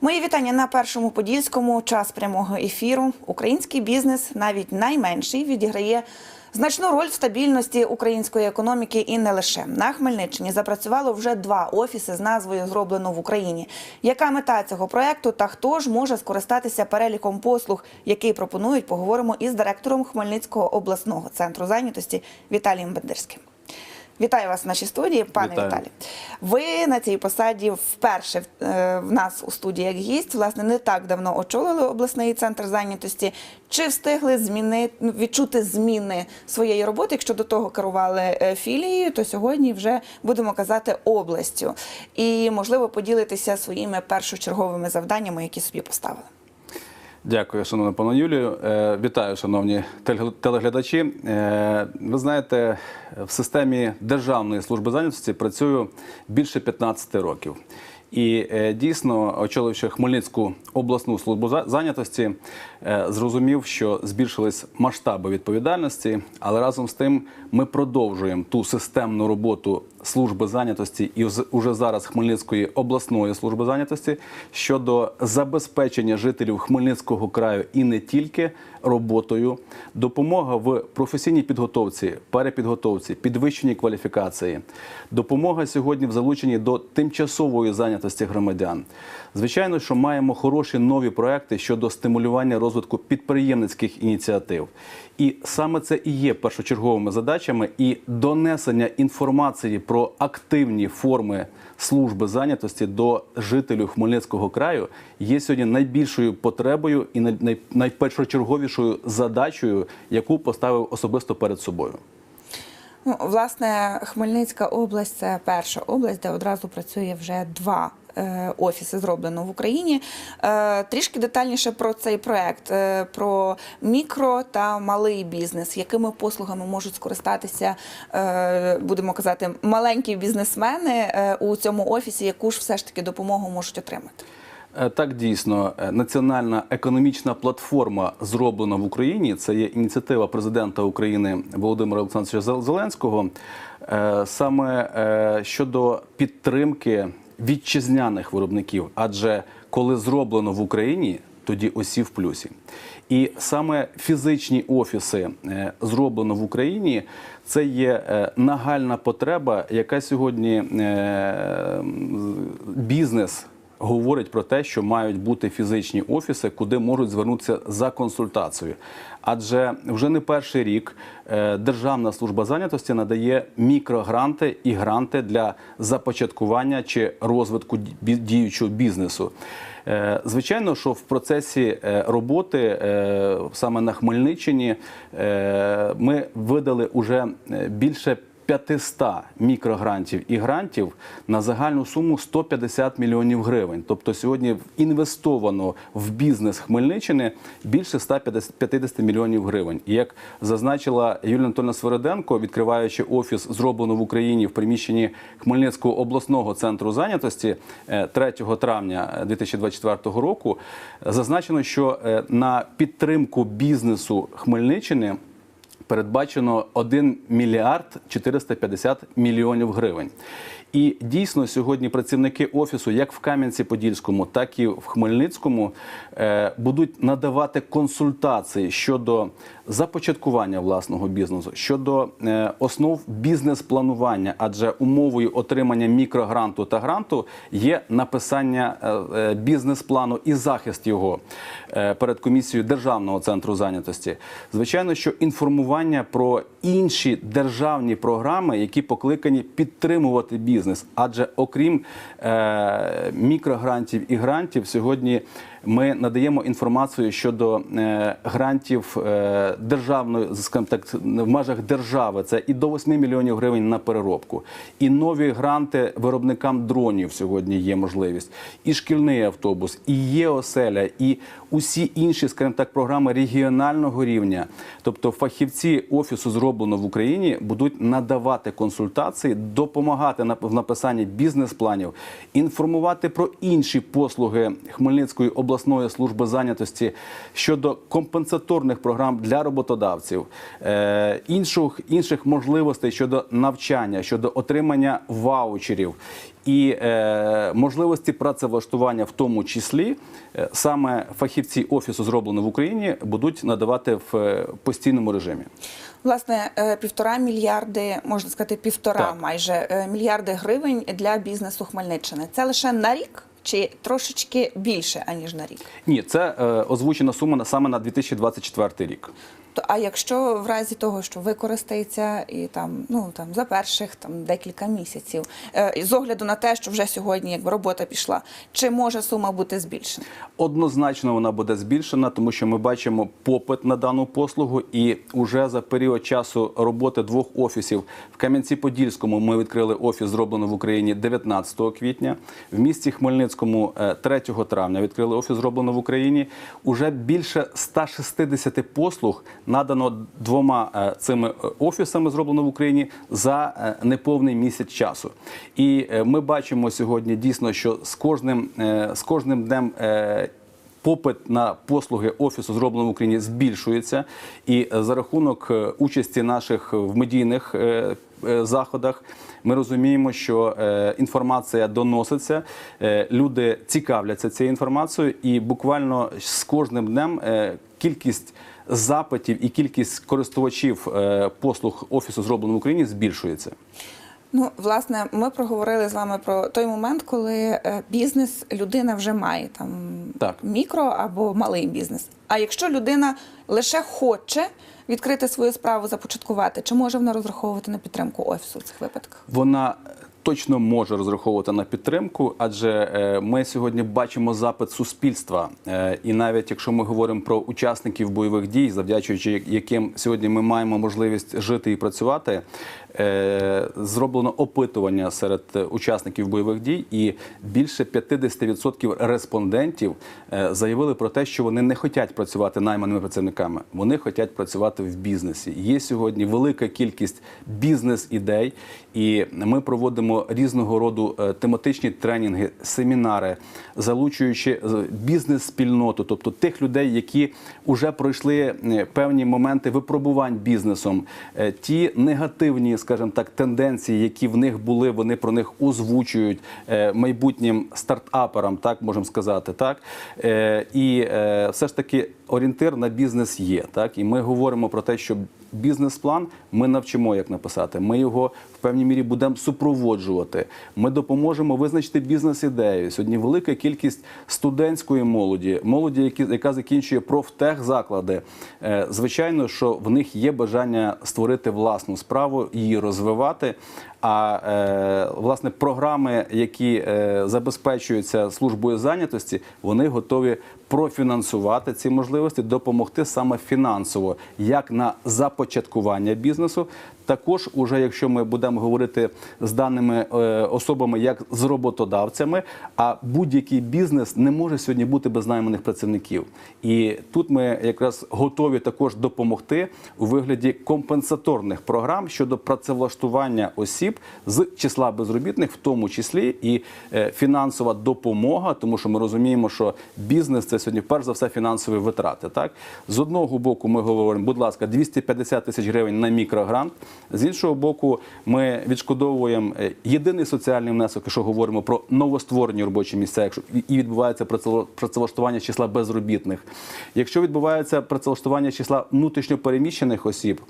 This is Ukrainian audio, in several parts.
Мої вітання на першому подільському час прямого ефіру. Український бізнес, навіть найменший, відіграє значну роль в стабільності української економіки і не лише на Хмельниччині запрацювало вже два офіси з назвою Зроблено в Україні. Яка мета цього проекту та хто ж може скористатися переліком послуг, який пропонують, поговоримо із директором Хмельницького обласного центру зайнятості Віталієм Бендерським. Вітаю вас в нашій студії, пане Вітаю. Віталій. Ви на цій посаді вперше е, в нас у студії як гість. Власне, не так давно очолили обласний центр зайнятості. Чи встигли зміни ну, відчути зміни своєї роботи? Якщо до того керували е, філією, то сьогодні вже будемо казати областю. І можливо поділитися своїми першочерговими завданнями, які собі поставили. Дякую, шановна пана Юлію. Е, Вітаю, шановні теле- телеглядачі. Е, Ви знаєте, в системі Державної служби зайнятості працюю більше 15 років. І е, дійсно, очоливши Хмельницьку обласну службу зайнятості, зрозумів, що збільшились масштаби відповідальності, але разом з тим ми продовжуємо ту системну роботу служби зайнятості і уже зараз Хмельницької обласної служби зайнятості щодо забезпечення жителів Хмельницького краю і не тільки роботою, допомога в професійній підготовці, перепідготовці, підвищенні кваліфікації, допомога сьогодні в залученні до тимчасової зайнятості громадян. Звичайно, що маємо хороші нові проекти щодо стимулювання розвитку підприємницьких ініціатив. І саме це і є першочерговими задачами і донесення інформації про активні форми служби зайнятості до жителів Хмельницького краю є сьогодні найбільшою потребою і най- най- найпершочерговішою задачею, яку поставив особисто перед собою. Ну, власне, Хмельницька область це перша область, де одразу працює вже два. Е, Офіси зроблено в Україні. Е, Трішки детальніше про цей проект, е, про мікро та малий бізнес, якими послугами можуть скористатися, будемо казати, маленькі бізнесмени у цьому офісі, яку ж все ж таки допомогу можуть отримати. Так, дійсно, національна економічна платформа зроблена в Україні. Це є ініціатива президента України Володимира Олександровича Зел- Зеленського. Саме щодо підтримки вітчизняних виробників, адже коли зроблено в Україні, тоді усі в плюсі. І саме фізичні офіси е, зроблено в Україні. Це є е, нагальна потреба, яка сьогодні е, бізнес говорить про те, що мають бути фізичні офіси, куди можуть звернутися за консультацією. Адже вже не перший рік е, Державна служба зайнятості надає мікрогранти і гранти для започаткування чи розвитку діючого бізнесу. Е, Звичайно, що в процесі е, роботи саме на Хмельниччині ми видали уже е, більше 500 мікрогрантів і грантів на загальну суму 150 мільйонів гривень. Тобто сьогодні інвестовано в бізнес Хмельниччини більше 150 мільйонів гривень. І як зазначила Юлія Анатольовна Свериденко, відкриваючи офіс зроблено в Україні в приміщенні Хмельницького обласного центру зайнятості е, 3 травня 2024 року, зазначено, що е, на підтримку бізнесу Хмельниччини передбачено 1 мільярд 450 мільйонів гривень. І дійсно сьогодні працівники офісу, як в Кам'янці-Подільському, так і в Хмельницькому, е, будуть надавати консультації щодо започаткування власного бізнесу, щодо е, основ бізнес-планування, адже умовою отримання мікрогранту та гранту є написання е, е, бізнес-плану і захист його перед комісією Державного центру зайнятості. Звичайно, що інформування про інші державні програми, які покликані підтримувати бізнес, адже окрім мікрогрантів і грантів, сьогодні ми надаємо інформацію щодо е, грантів е, державної, скажімо так, в межах держави. Це і до 8 мільйонів гривень на переробку, і нові гранти виробникам дронів сьогодні є можливість, і шкільний автобус, і є оселя, і усі інші, скажімо так, програми регіонального рівня. Тобто фахівці офісу зроблено в Україні будуть надавати консультації, допомагати в написанні бізнес-планів, інформувати про інші послуги Хмельницької обласної служби зайнятості щодо компенсаторних програм для роботодавців, е, інших, інших можливостей щодо навчання, щодо отримання ваучерів. і е, можливості працевлаштування, в тому числі е, саме фахівці офісу зроблено в Україні будуть надавати в е, постійному режимі. Власне, е, півтора мільярди, можна сказати, півтора Так. майже е, мільярди гривень для бізнесу Хмельниччини. Це лише на рік чи трошечки більше аніж на рік? Ні, це е, озвучена сума саме на 2024 рік. То а якщо в разі того, що використається і там ну там за перших там декілька місяців, е, з огляду на те, що вже сьогодні якби робота пішла, чи може сума бути збільшена? Однозначно вона буде збільшена, тому що ми бачимо попит на дану послугу, і вже за період часу роботи двох офісів в Кам'янці-Подільському ми відкрили офіс, зроблено в Україні 19 квітня. В місті Хмельницькому е, 3 травня відкрили офіс, зроблено в Україні. Уже більше 160 послуг надано двома е, цими е, офісами, зроблено в Україні за е, неповний місяць часу. І ми бачимо сьогодні дійсно, що з кожним з кожним днем. Попит на послуги офісу зроблено в Україні збільшується, і е, за рахунок е, участі наших в медійних е, заходах ми розуміємо, що інформація доноситься, люди цікавляться цією інформацією, і буквально з кожним днем кількість запитів і кількість користувачів послуг офісу зроблено в Україні збільшується. Ну, власне, ми проговорили з вами про той момент, коли е, бізнес людина вже має там Так. мікро або малий бізнес. А якщо людина лише хоче відкрити свою справу, започаткувати, чи може вона розраховувати на підтримку офісу в цих випадках? Вона точно може розраховувати на підтримку, адже е, ми сьогодні бачимо запит суспільства. Е, І навіть якщо ми говоримо про учасників бойових дій, завдячуючи яким сьогодні ми маємо можливість жити і працювати, е, зроблено опитування серед учасників бойових дій, і більше 50% респондентів заявили про те, що вони не хочуть працювати найманими працівниками, вони хочуть працювати в бізнесі. Є сьогодні велика кількість бізнес-ідей, і ми проводимо різного роду е, тематичні тренінги, семінари, залучуючи е, бізнес-спільноту, тобто тих людей, які вже пройшли е, певні моменти випробувань бізнесом, ті негативні, скажімо так, тенденції, які в них були, вони про них озвучують майбутнім стартаперам, так можемо сказати, так і все ж таки орієнтир на бізнес є. Так і ми говоримо про те, що бізнес-план ми навчимо, як написати. Ми його певній мірі будемо супроводжувати. Ми допоможемо визначити бізнес-ідею. Сьогодні велика кількість студентської молоді, молоді, яка закінчує профтехзаклади. Е, Звичайно, що в них є бажання створити власну справу, її розвивати. А е, власне програми, які е, забезпечуються службою зайнятості, вони готові профінансувати ці можливості, допомогти саме фінансово, як на започаткування бізнесу. Також, уже якщо ми будемо говорити з даними е, особами, як з роботодавцями, а будь-який бізнес не може сьогодні бути без найманих працівників. І тут ми якраз готові також допомогти у вигляді компенсаторних програм щодо працевлаштування осіб з числа безробітних, в тому числі і е, фінансова допомога, тому що ми розуміємо, що бізнес це сьогодні перш за все фінансові витрати. Так з одного боку, ми говоримо, будь ласка, 250 тисяч гривень на мікрогрант. З іншого боку, ми відшкодовуємо е, єдиний соціальний внесок, якщо говоримо про новостворені робочі місця, якщо і відбувається працевлаштування числа безробітних. Якщо відбувається працевлаштування числа внутрішньопереміщених осіб.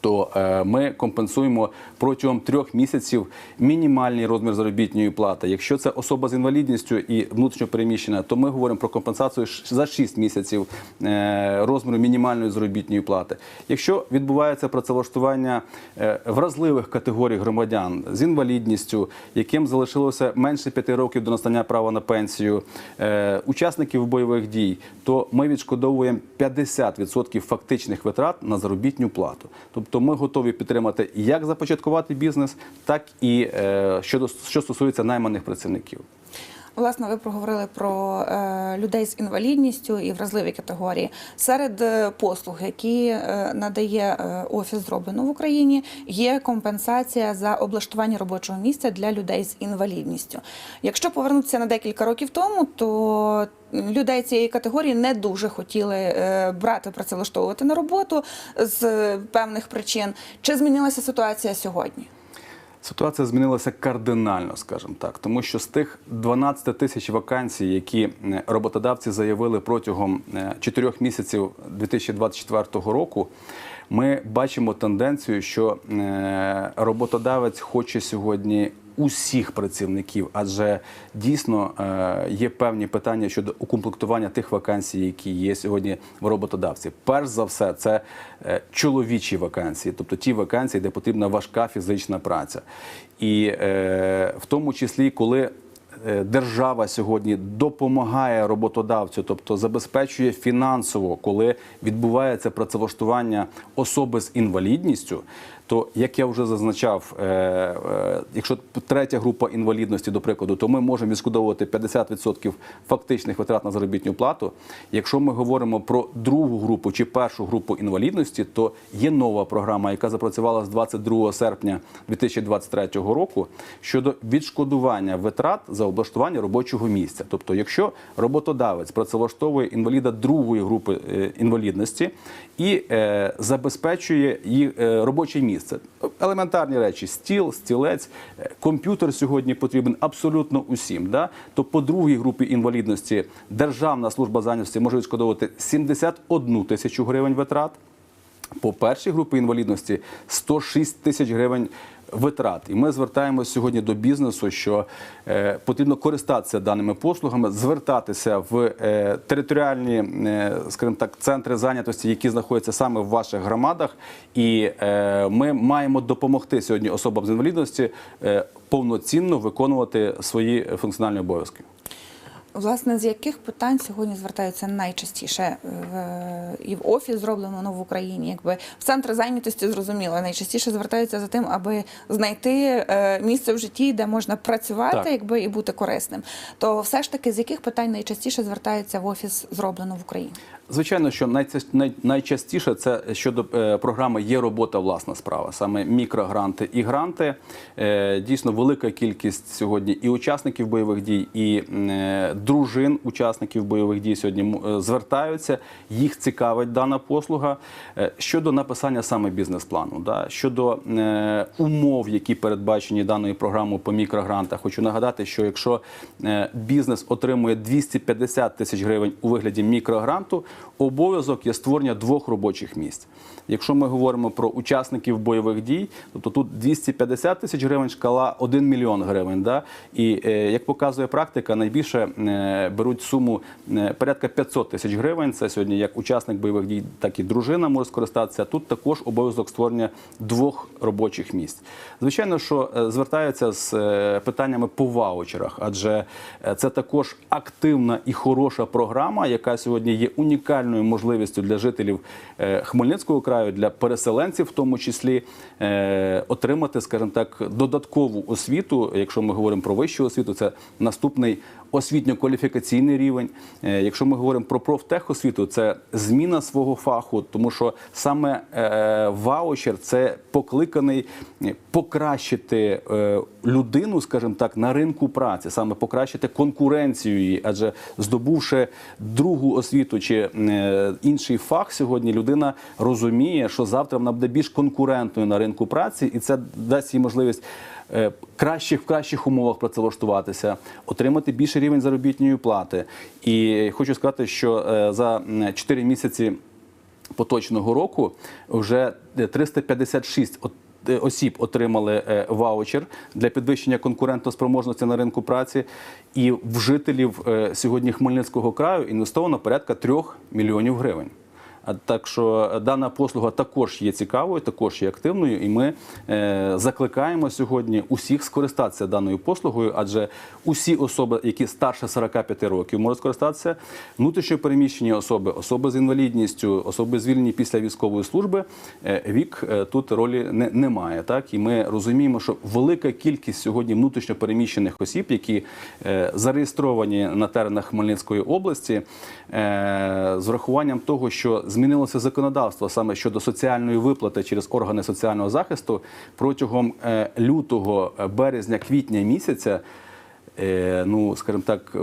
То е, ми компенсуємо протягом трьох місяців мінімальний розмір заробітної плати. Якщо це особа з інвалідністю і внутрішньо переміщена, то ми говоримо про компенсацію за 6 місяців е, розміру мінімальної заробітної плати. Якщо відбувається працевлаштування е, вразливих категорій громадян з інвалідністю, яким залишилося менше 5 років до настання права на пенсію, учасників бойових дій, то ми відшкодовуємо 50% фактичних витрат на заробітню плату. Тобто ми готові підтримати як започаткувати бізнес, так і е, що стосується найманих працівників. Власне, ви проговорили про е, людей з інвалідністю і вразливі категорії. Серед е, послуг, які е, надає офіс зроблено в Україні, є компенсація за облаштування робочого місця для людей з інвалідністю. Якщо повернутися на декілька років тому, то людей цієї категорії не дуже хотіли брати працевлаштовувати на роботу з певних причин. Чи змінилася ситуація сьогодні? Ситуація змінилася кардинально, скажімо так, тому що з тих 12 тисяч вакансій, які е, роботодавці заявили протягом 4 місяців 2024 року, ми бачимо тенденцію, що е, роботодавець хоче сьогодні усіх працівників, адже дійсно е, є певні питання щодо укомплектування тих вакансій, які є сьогодні в роботодавці. Перш за все, це е, чоловічі вакансії, тобто ті вакансії, де потрібна важка фізична праця, і е, в тому числі, коли Держава сьогодні допомагає роботодавцю, тобто забезпечує фінансово, коли відбувається працевлаштування особи з інвалідністю. То як я вже зазначав, е, е, якщо третя група інвалідності, до прикладу, то ми можемо відшкодовувати 50% фактичних витрат на заробітну плату. Якщо ми говоримо про другу групу чи першу групу інвалідності, то є нова програма, яка запрацювала з 22 серпня 2023 року щодо відшкодування витрат за облаштування робочого місця. Тобто, якщо роботодавець працевлаштовує інваліда другої групи е, інвалідності і забезпечує їх робоче місце. Елементарні речі: стіл, стілець, е, комп'ютер сьогодні потрібен абсолютно усім. Да? То по другій групі інвалідності Державна служба зайнятості може відшкодовувати 71 тисячу гривень витрат. По першій групі інвалідності 106 тисяч гривень витрат. І ми звертаємося сьогодні до бізнесу, що е, потрібно користатися даними послугами, звертатися в е, територіальні, е, скажімо так, центри зайнятості, які знаходяться саме в ваших громадах. І ми маємо допомогти сьогодні особам з інвалідності повноцінно виконувати свої функціональні обов'язки. Власне, з яких питань сьогодні звертаються найчастіше в і в офіс зроблено ну, в Україні? Якби в центр зайнятості зрозуміло, найчастіше звертаються за тим, аби знайти е, місце в житті, де можна працювати, Так. якби і бути корисним. То все ж таки, з яких питань найчастіше звертаються в офіс зроблено в Україні? Звичайно, що найчастіше це щодо е, програми є робота власна справа, саме мікрогранти і гранти. Е, дійсно, велика кількість сьогодні і учасників бойових дій, і е, дружин учасників бойових дій сьогодні звертаються. Їх цікавить дана послуга щодо написання саме бізнес-плану, да, щодо умов, які передбачені даною програмою по мікрогрантах. Хочу нагадати, що якщо бізнес отримує 250 тисяч гривень у вигляді мікрогранту, обов'язок є створення двох робочих місць. Якщо ми говоримо про учасників бойових дій, то тут 250 тисяч гривень, шкала 1 мільйон гривень. Да? І е, як показує практика, найбільше е, беруть суму е, порядка 500 тисяч гривень. Це сьогодні як учасник бойових дій, так і дружина може скористатися. Тут також обов'язок створення двох робочих місць. Звичайно, що звертаються з питаннями по ваучерах, адже це також активна і хороша програма, яка сьогодні є унікальною можливістю для жителів е, Хмельницького краю, для переселенців, в тому числі, е, отримати, скажімо так, додаткову освіту. Якщо ми говоримо про вищу освіту, це наступний освітньо-кваліфікаційний рівень. Е, Якщо ми говоримо про профтехосвіту, це зміна свого фаху, тому що саме е, ваучер це покликаний е, покращити людину, скажімо так, на ринку праці, саме покращити конкуренцію її, адже здобувши другу освіту чи інший фах, сьогодні людина розуміє, що завтра вона буде більш конкурентною на ринку праці, і це дасть їй можливість. Е, Кращих в кращих умовах працевлаштуватися, отримати більший рівень заробітної плати. І хочу сказати, що е, за 4 місяці поточного року вже 356 от- е, осіб отримали ваучер для підвищення конкурентоспроможності на ринку праці. І в жителів сьогодні Хмельницького краю інвестовано порядка 3 мільйонів гривень. Так що е, дана послуга також є цікавою, також є активною, і ми е, закликаємо сьогодні усіх скористатися даною послугою, адже усі особи, які старше 45 років, можуть скористатися. Внутрішньо переміщені особи, особи з інвалідністю, особи звільнені після військової служби. е, Вік тут ролі не, немає. Так і ми розуміємо, що велика кількість сьогодні внутрішньо переміщених осіб, які зареєстровані на теренах Хмельницької області, з врахуванням того, що змінилося законодавство саме щодо соціальної виплати через органи соціального захисту протягом е, лютого, е, березня, квітня місяця. е, Ну, скажімо так,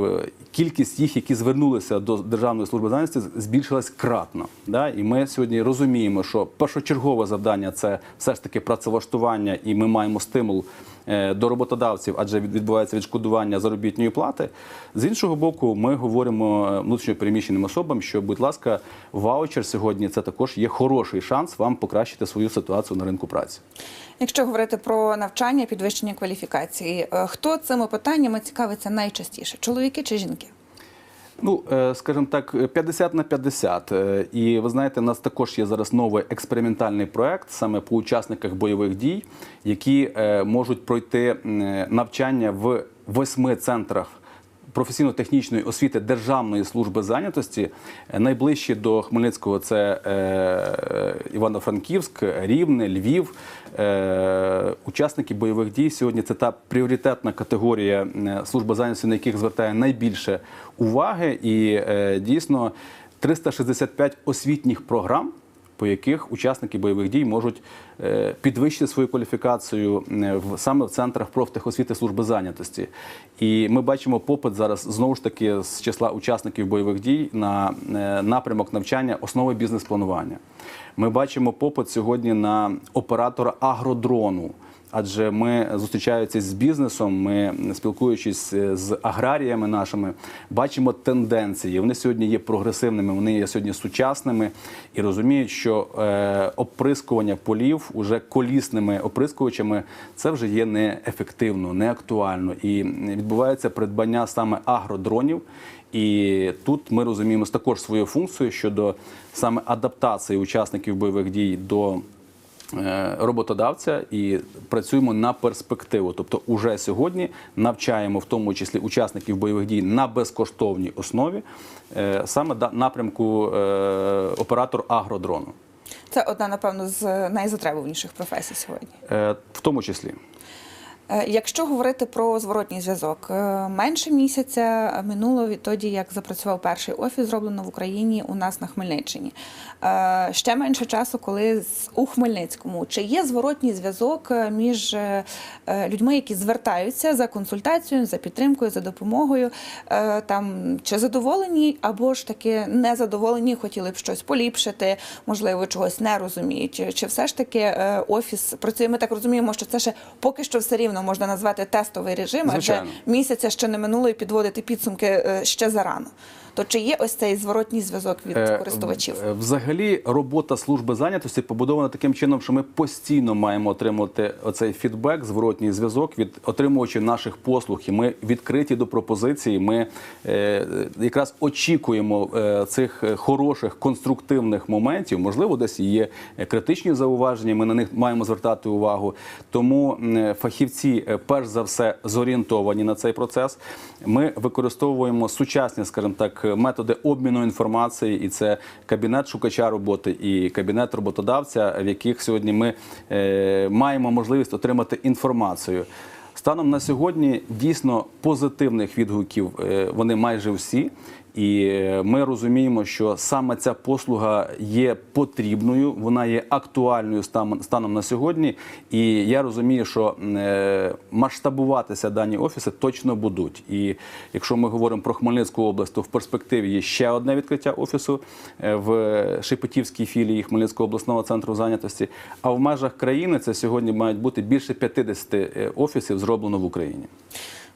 кількість їх, які звернулися до Державної служби зайнятості, збільшилась кратно. Да? І ми сьогодні розуміємо, що першочергове завдання це все ж таки працевлаштування, і ми маємо стимул до роботодавців, адже відбувається відшкодування заробітної плати. З іншого боку, ми говоримо внутрішньопереміщеним особам, що, будь ласка, ваучер сьогодні це також є хороший шанс вам покращити свою ситуацію на ринку праці. Якщо говорити про навчання, підвищення кваліфікації, е, хто цими питаннями цікавиться найчастіше? Чоловіки чи жінки? Ну, е, скажімо так, 50 на 50. Е, І ви знаєте, у нас також є зараз новий експериментальний проект саме по учасниках бойових дій, які е, можуть пройти навчання в восьми центрах. Професійно-технічної освіти Державної служби зайнятості Е, найближчі до Хмельницького це е, Івано-Франківськ, Рівне, Львів. Е, учасники бойових дій сьогодні це та пріоритетна категорія е, служби зайнятості, на яких звертає найбільше уваги, і е, дійсно 365 освітніх програм. По яких учасники бойових дій можуть е, підвищити свою кваліфікацію е, саме в центрах профтехосвіти служби зайнятості, і ми бачимо попит зараз знову ж таки з числа учасників бойових дій на е, напрямок навчання основи бізнес-планування. Ми бачимо попит сьогодні на оператора агродрону. Адже ми зустрічаючись з бізнесом, ми спілкуючись е, з аграріями нашими, бачимо тенденції. Вони сьогодні є прогресивними, вони є сьогодні сучасними і розуміють, що е, оприскування полів уже колісними оприскувачами це вже є неефективно, неактуально. І відбувається придбання саме агродронів. І тут ми розуміємо також свою функцію щодо саме адаптації учасників бойових дій до роботодавця і працюємо на перспективу. Тобто, уже сьогодні навчаємо в тому числі учасників бойових дій на безкоштовній основі е, саме напрямку е, оператор агродрону, Це одна, напевно, з найзатребуваніших професій сьогодні. Е, в тому числі. Е, Якщо говорити про зворотній зв'язок, е, менше місяця минуло відтоді, як запрацював перший офіс, зроблено в Україні у нас на Хмельниччині. Е, Ще менше часу, коли у Хмельницькому. Чи є зворотній зв'язок між людьми, які звертаються за консультацією, за підтримкою, за допомогою? Там чи задоволені, або ж таки незадоволені, хотіли б щось поліпшити, можливо, чогось не розуміють. Чи все ж таки офіс працює? Ми так розуміємо, що це ще поки що все рівно можна назвати тестовий режим, адже місяця ще не минуло і підводити підсумки е, ще зарано. То чи є ось цей зворотній зв'язок від Е, користувачів? Взагалі, робота служби зайнятості побудована таким чином, що ми постійно маємо отримувати оцей фідбек, зворотній зв'язок від отримувачів наших послуг. І ми відкриті до пропозиції. Ми е, якраз очікуємо е, цих е, хороших конструктивних моментів. Можливо, десь є е, критичні зауваження. Ми на них маємо звертати увагу. Тому фахівці, е, перш за все, зорієнтовані на цей процес. Ми використовуємо сучасні, скажімо так, методи обміну інформації, і це кабінет шукача роботи і кабінет роботодавця, в яких сьогодні ми е, маємо можливість отримати інформацію. Станом на сьогодні дійсно позитивних відгуків е, вони майже всі. І е, ми розуміємо, що саме ця послуга є потрібною, вона є актуальною станом на сьогодні. І я розумію, що е, масштабуватися дані офіси точно будуть. І якщо ми говоримо про Хмельницьку область, то в перспективі є ще одне відкриття офісу е, в Шепетівській філії Хмельницького обласного центру зайнятості. А в межах країни це сьогодні мають бути більше 50 е, офісів зроблено в Україні.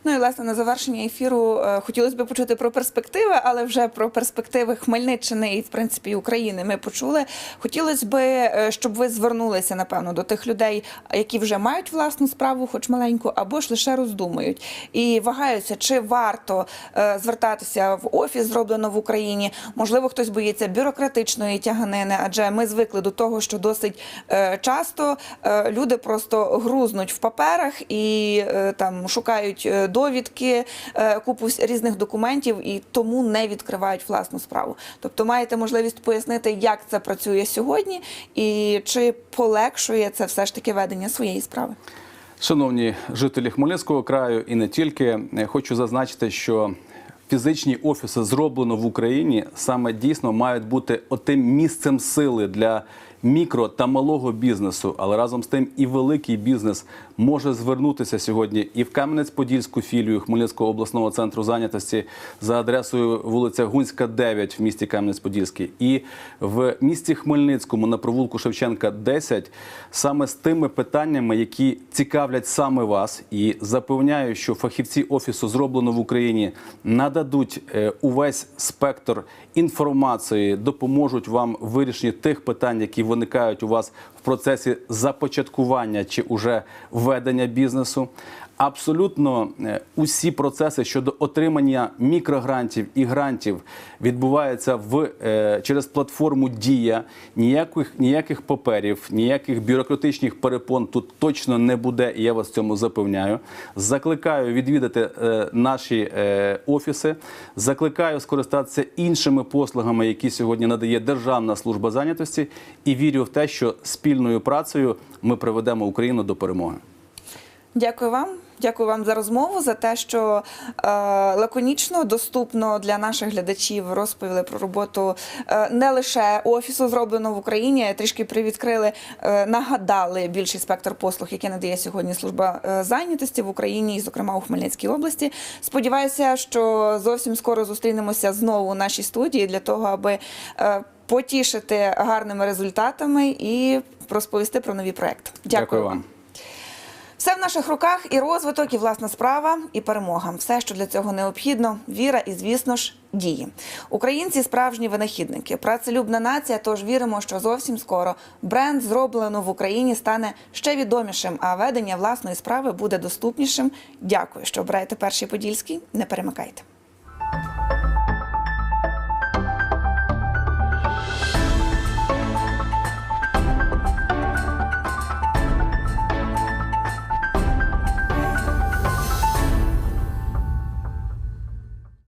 Ну і власне на завершення ефіру е, хотілося б почути про перспективи, але вже про перспективи Хмельниччини і в принципі України ми почули. Хотілося б, е, щоб ви звернулися напевно до тих людей, які вже мають власну справу, хоч маленьку, або ж лише роздумують і вагаються, чи варто е, звертатися в офіс, зроблено в Україні. Можливо, хтось боїться бюрократичної тяганини, адже ми звикли до того, що досить часто люди просто грузнуть в паперах і там шукають довідки, е, купу різних документів і тому не відкривають власну справу. Тобто маєте можливість пояснити, як це працює сьогодні, і чи полегшує це все ж таки ведення своєї справи. Шановні жителі Хмельницького краю і не тільки, е, хочу зазначити, що фізичні офіси зроблено в Україні саме дійсно мають бути отим місцем сили для мікро та малого бізнесу, але разом з тим і великий бізнес може звернутися сьогодні і в Кам'янець-Подільську філію Хмельницького обласного центру зайнятості за адресою вулиця Гунська, 9 в місті Кам'янець-Подільський, і в місті Хмельницькому на провулку Шевченка 10 саме з тими питаннями, які цікавлять саме вас, і запевняю, що фахівці офісу зроблено в Україні нададуть е, увесь спектр інформації, допоможуть вам в вирішенні тих питань, які виникають у вас процесі започаткування чи уже ведення бізнесу. Абсолютно е, усі процеси щодо отримання мікрогрантів і грантів відбуваються в е, через платформу Дія. Ніяких ніяких паперів, ніяких бюрократичних перепон тут точно не буде. Я вас цьому запевняю. Закликаю відвідати е, наші офіси. Закликаю скористатися іншими послугами, які сьогодні надає Державна служба зайнятості, і вірю в те, що спільною працею ми приведемо Україну до перемоги. Дякую вам. Дякую вам за розмову, за те, що е, лаконічно, доступно для наших глядачів розповіли про роботу е, не лише офісу, зроблено в Україні, трішки привідкрили, е, нагадали більший спектр послуг, які надає сьогодні служба зайнятості в Україні, і, зокрема у Хмельницькій області. Сподіваюся, що зовсім скоро зустрінемося знову у нашій студії для того, аби потішити гарними результатами і розповісти про нові проекти. Дякую вам. Все в наших руках і розвиток, і власна справа, і перемога. Все, що для цього необхідно, віра і, звісно ж, дії. Українці справжні винахідники, працелюбна нація. Тож віримо, що зовсім скоро бренд зроблено в Україні стане ще відомішим, а ведення власної справи буде доступнішим. Дякую, що обираєте перший подільський. Не перемикайте.